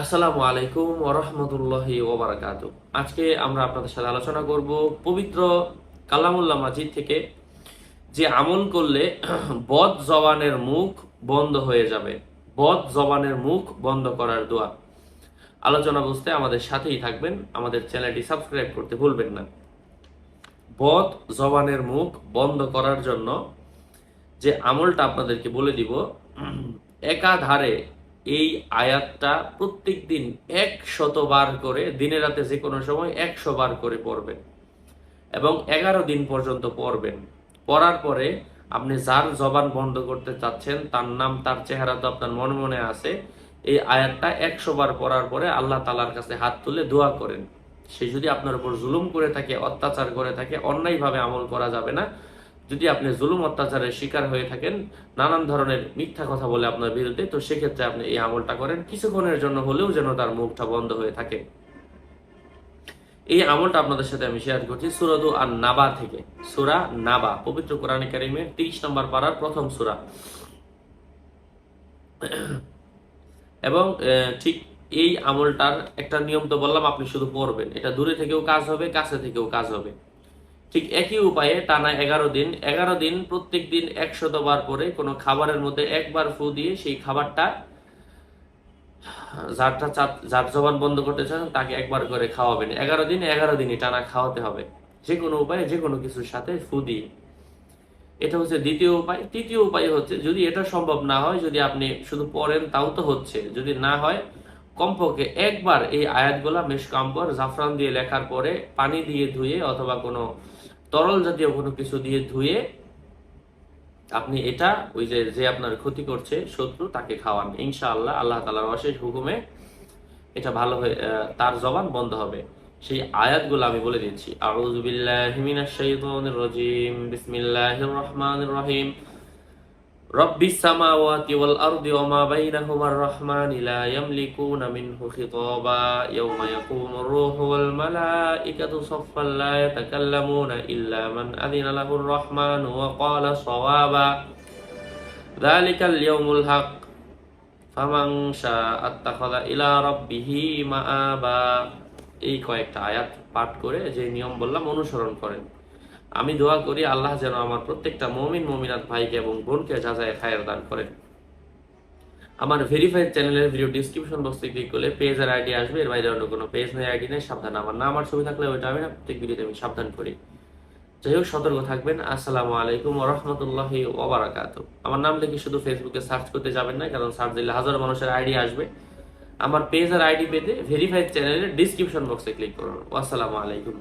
আসসালামু আলাইকুম ওরহমতুল্লাহি ওবরাকাতু আজকে আমরা আপনাদের সাথে আলোচনা করব পবিত্র কালামুল্লাহ মাজিদ থেকে, যে আমল করলে বদ জবানের মুখ বন্ধ হয়ে যাবে। বদ জবানের মুখ বন্ধ করার দোয়া। আলোচনা বুঝতে আমাদের সাথেই থাকবেন। আমাদের চ্যানেলটি সাবস্ক্রাইব করতে ভুলবেন না। বদ জবানের মুখ বন্ধ করার জন্য যে আমলটা আপনাদেরকে বলে দিব, একাধারে এই আয়াতটা প্রত্যেক দিন একশত বার করে দিনে রাতে যে কোনো সময় একশো বার করে পড়বেন এবং এগারো দিন পর্যন্ত পড়বেন। পড়ার পরে আপনি যার জবান বন্ধ করতে চাচ্ছেন, তার নাম, তার চেহারা তো আপনার মনে মনে আছে, এই আয়াতটা একশো বার পড়ার পরে আল্লাহ তালার কাছে হাত তুলে দোয়া করেন। সে যদি আপনার উপর জুলুম করে থাকে, অত্যাচার করে থাকে, অন্যায়ভাবে আমল করা যাবে না। যদি আপনি জুলুম অত্যাচারের শিকার হয়ে থাকেন, নানান ধরনের মিথ্যা কথা বলে আপনার বিরুদ্ধে, তো সেক্ষেত্রে আপনি এই আমলটা করেন। কিছুক্ষণের জন্য হলেও যেন তার মুখটা বন্ধ হয়ে থাকে। এই আমলটা আপনাদের সাথে আমি শেয়ার করছি সুরাদু আর নাবা থেকে। সুরা নাবা, পবিত্র কোরআন কারিমের তিরিশ নম্বর পাড়ার প্রথম সুরা। এবং ঠিক এই আমলটার একটা নিয়ম তো বললাম, আপনি শুধু পড়বেন। এটা দূরে থেকেও কাজ হবে, কাছে থেকেও কাজ হবে। ঠিক একই উপায়ে টানা এগারো দিন এগারো দিন প্রত্যেক দিন একশত বার করে কোনো খাবারের মধ্যে একবার ফু দিয়ে সেই খাবারটা, যারটা যার জবান বন্ধ করতে চান তাকে একবার করে খাওয়াবেন। এগারো দিন, এগারো দিনই টানা খাওয়াতে হবে। যে কোনো উপায়ে, যে কোনো কিছুর সাথে ফু দিয়ে। এটা হচ্ছে দ্বিতীয় উপায়। তৃতীয় উপায় হচ্ছে, যদি এটা সম্ভব না হয়, যদি আপনি শুধু পড়েন, তাও তো হচ্ছে। যদি না হয় কমপক্ষে একবার এই আয়াতগুলা মেশকাম্বর জাফরান দিয়ে লেখার পরে পানি দিয়ে ধুয়ে অথবা কোনো তরল জাতীয় কোনো কিছু দিয়ে ধুয়ে আপনি এটা, ওই যে যে আপনার ক্ষতি করছে শত্রু, তাকে খাওয়ান। ইনশাআল্লাহ আল্লাহ তালার অশেষ হুকুমে এটা ভালো হয়ে তার জবান বন্ধ হবে। সেই আয়াতগুলো আমি বলে দিচ্ছি। আউযু বিল্লাহি মিনাশ শাইতানির রাজিম। বিসমিল্লাহির রহমানির রহিম। رب السماوات والأرض وما بينهما الرحمن لا يملكون منه خطابا يوم يقوم الروح والملائكة صفا لا يتكلمون إلا من أذن له الرحمن وقال صوابا ذلك اليوم الحق ফামান আত্তাখাযা ইলা রাব্বিহি মাআবা এই কয়েকটা আয়াত পাঠ করে যে নিয়ম বললাম অনুসরণ করেন আমি দোয়া করি আল্লাহ যেন আমার প্রত্যেকটা মমিন, মমিনাত ভাইকে এবং বোনকে যাচাই খায়ের দান করেন। আমার ভেরিফাইড চ্যানেলের ভিডিও ডিসক্রিপশন বক্সে ক্লিক করলে পেজের আইডি আসবে। এর বাইরে অন্য কোনো পেজ নেই আইডি নেই, সাবধান। আমার নাম আর ছবি থাকলে ওইটা আমি না, প্রত্যেক ভিডিওতে আমি সাবধান করি। যাই হোক, সতর্ক থাকবেন। আসসালামু আলাইকুম রহমতুল্লাহি ওবারাকাত আমার নাম লিখে শুধু ফেসবুকে সার্চ করতে যাবেন না, কারণ সার্চ দিলে হাজার মানুষের আইডি আসবে। আমার পেজ আর আইডি পেতে ভেরিফাইড চ্যানেলের ডিসক্রিপশন বক্সে ক্লিক করুন। আসসালামু আলাইকুম।